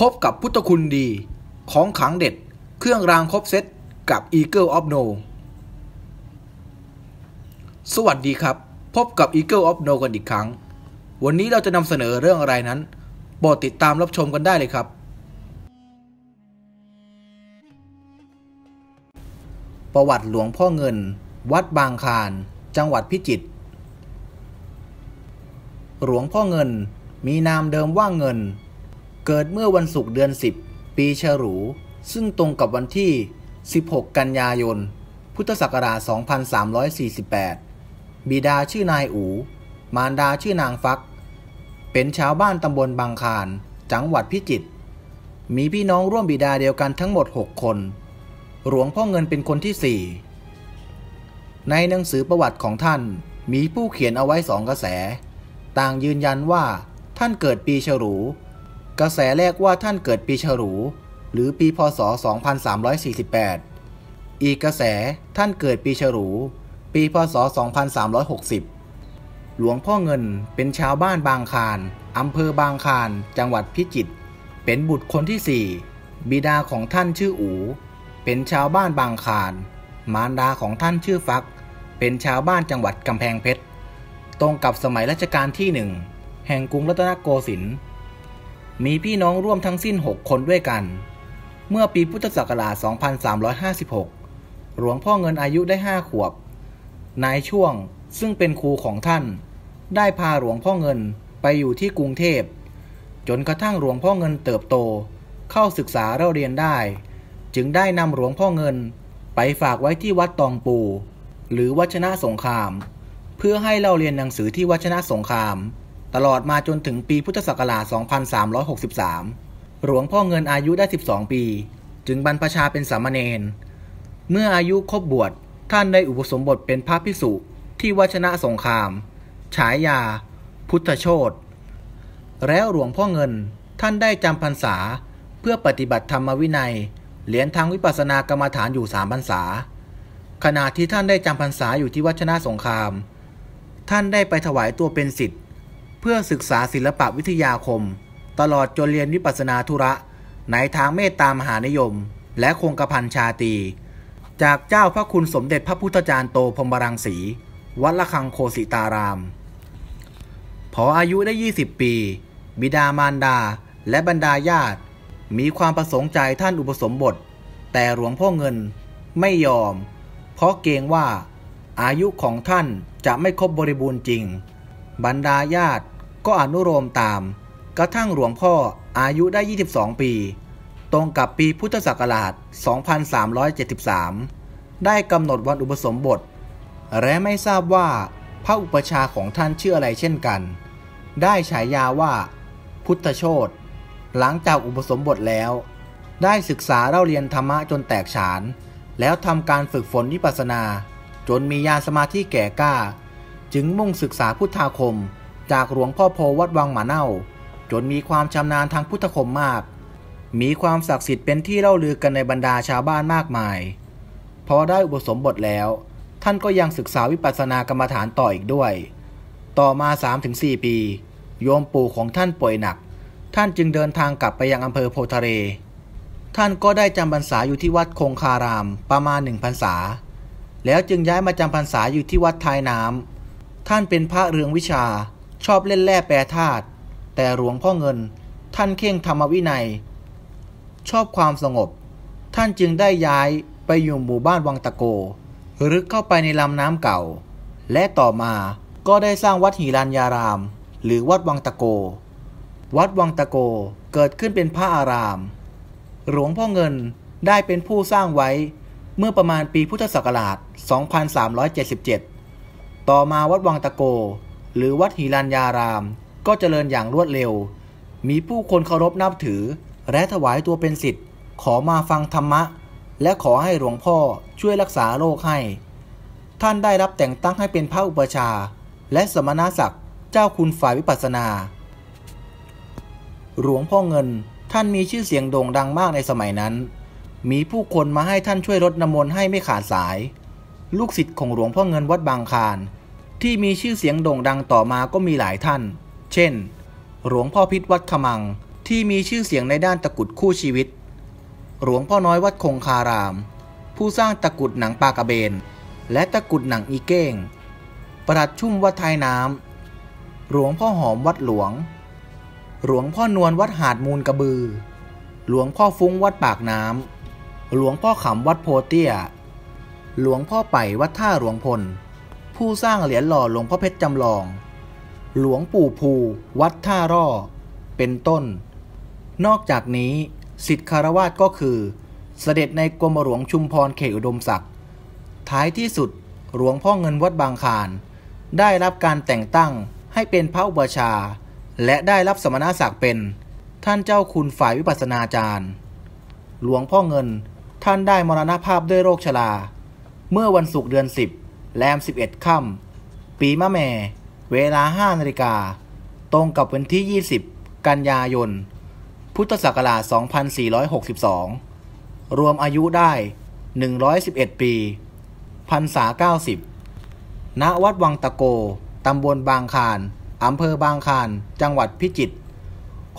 พบกับพุทธคุณดี ของขังเด็ด เครื่องรางครบเซตกับ Eagle of No สวัสดีครับ พบกับ Eagle of No กันอีกครั้ง วันนี้เราจะนำเสนอเรื่องอะไรนั้นโปรดติดตามรับชมกันได้เลยครับ ประวัติหลวงพ่อเงิน วัดบางคาร จังหวัดพิจิตรหลวงพ่อเงินมีนามเดิมว่าเงิน เกิดเมื่อวันศุกร์เดือน 10 ปีฉลู ซึ่งตรงกับวันที่ 16 กันยายน พุทธศักราช 2348 บิดาชื่อนายอู มารดาชื่อนางฟัก เป็นชาวบ้านตำบลบางคารจังหวัดพิจิตร มีพี่น้องร่วมบิดาเดียวกันทั้งหมด 6 คน หลวงพ่อเงินเป็นคนที่ 4 ในหนังสือประวัติของท่านมีผู้เขียนเอาไว้สองกระแส ต่างยืนยันว่าท่านเกิดปีฉลู กระแสแรกว่าท่านเกิดปีฉลูหรือปีพศ 2348 อีกกระแสท่านเกิดปีฉลูปีพศ 2360 หลวงพ่อเงินเป็นชาวบ้านบางคารอำเภอบางคารจังหวัดพิจิตร เป็นบุตรคนที่ 4 บิดาของท่านชื่ออู เป็นชาวบ้านบางคาร มารดาของท่านชื่อฟัก เป็นชาวบ้านจังหวัดกำแพงเพชร ตรงกับสมัยรัชกาลที่หนึ่งแห่งกรุงรัตนโกสินทร์ มีพี่น้องร่วมทั้งสิ้น 6 คนด้วยกัน เมื่อปีพุทธศักราช 2356 หลวงพ่อเงินอายุได้ 5 ขวบ นายช่วงซึ่งเป็นครูของท่าน ได้พาหลวงพ่อเงินไปอยู่ที่กรุงเทพ จนกระทั่งหลวงพ่อเงินเติบโต เข้าศึกษาเราเรียนได้ จึงได้นำหลวงพ่อเงินไปฝากไว้ที่วัดตองปู หรือวัชนะสงคราม เพื่อให้เราเรียนหนังสือที่วัชนะสงคราม ตลอดมาจนถึงปีพุทธศักราช 2363 หลวงพ่อเงินอายุได้ 12 ปี จึงบรรพชาเป็นสามเณร เมื่ออายุครบบวช ท่านได้อุปสมบทเป็นพระภิกษุที่วชนะสงคราม ฉายา พุทธโชตแล้วหลวงพ่อเงินท่านได้จำพรรษาเพื่อปฏิบัติธรรมวินัย เหรียนทางวิปัสสนากรรมฐานอยู่สามพรรษา ขณะที่ท่านได้จำพรรษาอยู่ที่วัชนะสงคราม ท่านได้ไปถวายตัวเป็นศิษย์ เพื่อศึกษาศิลปวิทยาคม ตลอดจนเรียนวิปัสนาธุระในทางเมตตามหานิยม และคงกระพันชาตี จากเจ้าพระคุณสมเด็จพระพุทธจารย์โตพรมรังสี วัดละคังโคสิตาราม พออายุได้ 20 ปี บิดามารดาและบรรดาญาติ มีความประสงค์ใจท่านอุปสมบท แต่หลวงพ่อเงินไม่ยอม เพราะเกรงว่าอายุของท่านจะไม่ครบบริบูรณ์จริง บรรดาญาติ ก็อนุโลมตาม กระทั่งหลวงพ่ออายุได้ 22 ปี ตรงกับปีพุทธศักราช 2373 ได้กำหนดวันอุปสมบท และไม่ทราบว่าพระอุปชาของท่านชื่ออะไรเช่นกัน ได้ฉายาว่า พุทธโชตหลังจากอุปสมบทแล้ว ได้ศึกษาเล่าเรียนธรรมะจนแตกฉาน แล้วทำการฝึกฝนวิปัสนา จนมีญาสมาธิแก่กล้า จึงมุ่งศึกษาพุทธาคม จากหลวงพ่อโพวัดวังหมาเน่า จนมีความชำนาญทางพุทธคมมาก มีความศักดิ์สิทธิ์เป็นที่เล่าลือกันในบรรดาชาวบ้านมากมาย พอได้อุปสมบทแล้ว ท่านก็ยังศึกษาวิปัสสนากรรมฐานต่ออีกด้วย ต่อมา 3-4 ปี โยมปู่ของท่านป่วยหนัก ท่านจึงเดินทางกลับไปยังอำเภอโพทะเลท่านก็ได้จำพรรษาอยู่ที่วัดคงคารามประมาณหนึ่งพรรษา แล้วจึงย้ายมาจำพรรษาอยู่ที่วัดท้ายน้ำท่านเป็นพระเรืองวิชา ชอบเล่นแร่แปรธาตุแต่หลวงพ่อเงิน ท่านเข่งธรรมวินัย ชอบความสงบ ท่านจึงได้ย้ายไปอยู่หมู่บ้านวังตะโกรึกเข้าไปในลำน้ำเก่า และต่อมาก็ได้สร้างวัดหิรัญญาราม หรือวัดวังตะโก วัดวังตะโกเกิดขึ้นเป็นพระอาราม หลวงพ่อเงินได้เป็นผู้สร้างไว้เมื่อประมาณปีพุทธศักราช 2377 ต่อมาวัดวังตะโก หรือวัดหิรัญญาราม ก็เจริญอย่างรวดเร็ว มีผู้คนเคารพนับถือ และถวายตัวเป็นสิทธิ์ ขอมาฟังธรรมะ และขอให้หลวงพ่อช่วยรักษาโรคให้ ท่านได้รับแต่งตั้งให้เป็นพระอุปชา และสมณศักดิ์เจ้าคุณฝ่ายวิปัสสนา หลวงพ่อเงินท่านมีชื่อเสียงโด่งดังมากในสมัยนั้น มีผู้คนมาให้ท่านช่วยรดน้ำมนต์ให้ไม่ขาดสาย ลูกศิษย์ของหลวงพ่อเงินวัดบางคาร ที่มีชื่อเสียงโด่งดังต่อมาก็มีหลายท่าน เช่น หลวงพ่อพิษวัดขมัง ที่มีชื่อเสียงในด้านตะกุดคู่ชีวิต หลวงพ่อน้อยวัดคงคาราม ผู้สร้างตะกุดหนังปลากระเบน และตะกุดหนังอีเก้ง ประหัดชุ่มวัดไทยน้ำ หลวงพ่อหอมวัดหลวง หลวงพ่อนวลวัดหาดมูลกระบือ หลวงพ่อฟุ้งวัดปากน้ำ หลวงพ่อขำวัดโพเตี้ย หลวงพ่อไป่วัดท่าหลวงพล ผู้สร้างเหรียญหล่อหลวงพ่อเพชรจำลอง หลวงปู่ภูวัดท่าร่อ เป็นต้น นอกจากนี้สิทธิคารวาสก็คือ เสด็จในกรมหลวงชุมพรเขตอุดมศักดิ์ท้ายที่สุดหลวงพ่อเงินวัดบางคารได้รับการแต่งตั้งให้เป็นพระอุปชา และได้รับสมณศักดิ์เป็น ท่านเจ้าคุณฝ่ายวิปัสนาจารย์ หลวงพ่อเงินท่านได้มรณภาพด้วยโรคชรา เมื่อวันศุกร์เดือน10 แรม 11 ค่ำ ปีมะแม่ เวลา 5 นาฬิกา ตรงกับวันที่ 20 กันยายน พุทธศักราช 2462 รวมอายุได้ 111 ปี พรรษา 90 ณ วัดวังตะโก ตำบลบางคานอำเภอบางคาน จังหวัดพิจิตร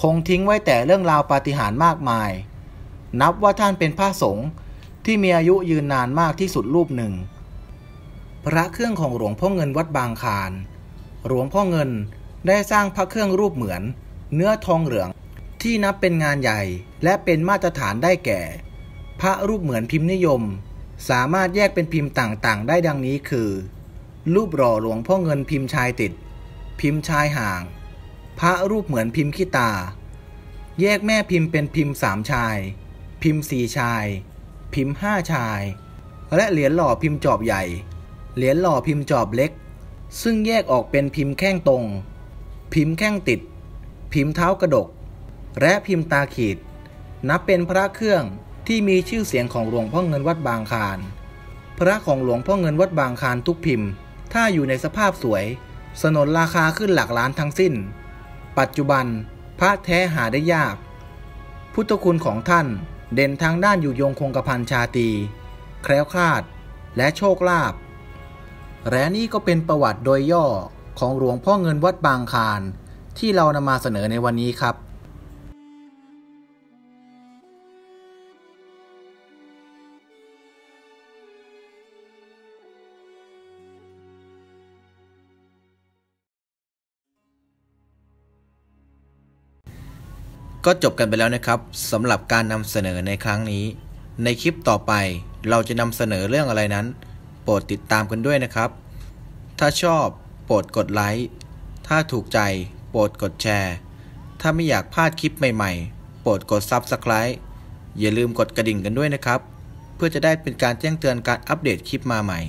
คงทิ้งไว้แต่เรื่องราวปาฏิหาริย์มากมาย นับว่าท่านเป็นพระสงฆ์ที่มีอายุยืนนานมากที่สุดรูปหนึ่ง พระเครื่องของหลวงพ่อเงินวัดบางคาน หลวงพ่อเงินได้สร้างพระเครื่องรูปเหมือน เนื้อทองเหลืองที่นับเป็นงานใหญ่และเป็นมาตรฐานได้แก่ พระรูปเหมือนพิมพ์นิยม สามารถแยกเป็นพิมพ์ต่างๆ ได้ดังนี้คือ รูปหล่อหลวงพ่อเงินพิมพ์ชายติด พิมพ์ชายห่าง พระรูปเหมือนพิมพ์ขี้ตา แยกแม่พิมพ์เป็นพิมพ์สามชาย พิมพ์สี่ชาย พิมพ์ห้าชาย และเหรียญหล่อพิมพ์จอบใหญ่ เหรียญหล่อพิมพ์จอบเล็ก ซึ่งแยกออกเป็นพิมพ์แข้งตรง พิมพ์แข้งติด พิมพ์เท้ากระดก และพิมพ์ตาขีด นับเป็นพระเครื่องที่มีชื่อเสียงของหลวงพ่อเงินวัดบางคาร พระของหลวงพ่อเงินวัดบางคารทุกพิมพ์ ถ้าอยู่ในสภาพสวย สนนราคาขึ้นหลักล้านทั้งสิ้น ปัจจุบันพระแท้หาได้ยาก พุทธคุณของท่านเด่นทางด้านอยู่ยงคงกระพันชาตี แคล้วคลาด และโชคลาภ และนี่ก็เป็นประวัติโดยย่อของหลวงพ่อเงินวัดบางคารที่เรานำมาเสนอในวันนี้ครับ ก็จบกันไปแล้วนะครับสำหรับการนำเสนอในครั้งนี้ ในคลิปต่อไปเราจะนำเสนอเรื่องอะไรนั้น โปรดติดตามกันด้วยนะครับ ถ้าชอบโปรดกดไลค์ ถ้าถูกใจโปรดกดแชร์ ถ้าไม่อยากพลาดคลิปใหม่ๆ โปรดกด Subscribe อย่าลืมกดกระดิ่งกันด้วยนะครับ เพื่อจะได้เป็นการแจ้งเตือนการอัปเดตคลิปมาใหม่